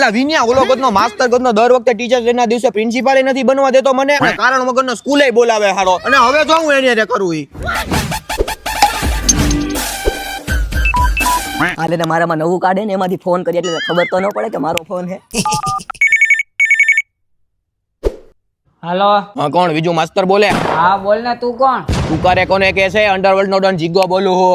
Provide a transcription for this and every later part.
એટલે વિન્યા ઓલો ગદનો માસ્તર ગદનો દર વખતે ટીચર ડે ના દિવસે પ્રિન્સિપાલ નથી બનવા દેતો મને અને કારણ વગરનો સ્કૂલે બોલાવે હારો. અને હવે જો હું એને કરું ઈ. આલે ને મારામાં નવું કાઢે ને એમાંથી ફોન કરી એટલે ખબર તો ન પડે કે મારો ફોન હે. હાલો. હા કોણ? બીજું માસ્તર બોલે? હા બોલ ને તું કોણ? તું કરે કોને કે છે? અંડરવર્લ્ડ નો ડન જીગો બોલું હો.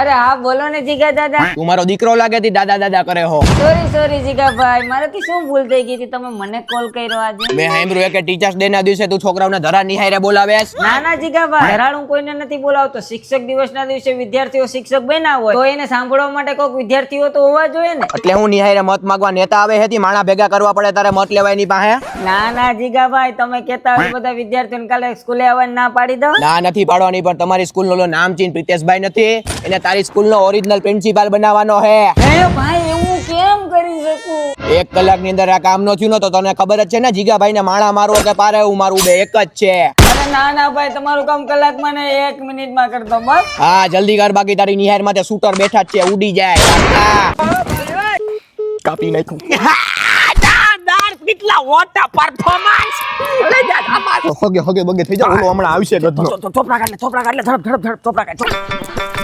અરે હા બોલો ને જીગા દાદા. તું મારો દીકરો લાગે તી દાદા દાદા કરે હો. સોરી સોરી જીગા ભાઈ. મારાથી શું ભૂલ થઈ ગઈ હતી? તમે મને કોલ કર્યો આજે. મેં સાંભળ્યું કે ટીચર્સ ડે ના દિવસે તું છોકરાઓને ધરા નિહાયરે બોલાવેસ ના ના જીગા ભાઈ. ધરાળ હું કોઈને નથી બોલાવતો. શિક્ષક દિવસના દિવસે વિદ્યાર્થીઓ શિક્ષક બન્યા હોય તો એને સાંભળવા માટે કોઈક વિદ્યાર્થીઓ તો હોવા જોઈએ ને. એટલે હું નિહાયરે મત માંગવા નેતા આવે હતી માણા ભેગા કરવા પડે તારે મત લેવાયની પાસે? ના ના જીગા ભાઈ. તમે કેતા હોય બધા વિદ્યાર્થીઓને કાલે સ્કૂલે આવવાની ના પાડી દો. ના નથી પાડવાની પણ તમારી સ્કૂલ નો નામ ચીન પ્રિતેશભાઈ નથી. એને તારી સ્કૂલ નો ઓરિજિનલ પ્રિન્સિપાલ બનાવવાનો હે હે ભાઈ એવું કેમ કરી શકું એક કલાકની અંદર આ કામ નો થયું ને તો તને ખબર જ છે ને જીગાભાઈ ને માણા મારવો કે પારે હું મારું બે એક જ છે અરે ના ના ભાઈ તમારું કામ કલાકમાં ને એક મિનિટમાં કરતો બસ હા જલ્દી કર બાકી તારી નિહાર માથે શૂટર બેઠા છે ઉડી જાય. કાપી નાખ્યું હગે હગે બગે થઈ જાવ હમણાં આવશે ચોપડા કાઢ ચોપડા કાઢ લે ઝડપ ઝડપ ઝડપ ચોપડા કાઢ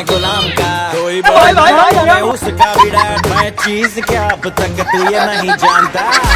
मैं चीज क्या अब तक तू ये नहीं जानता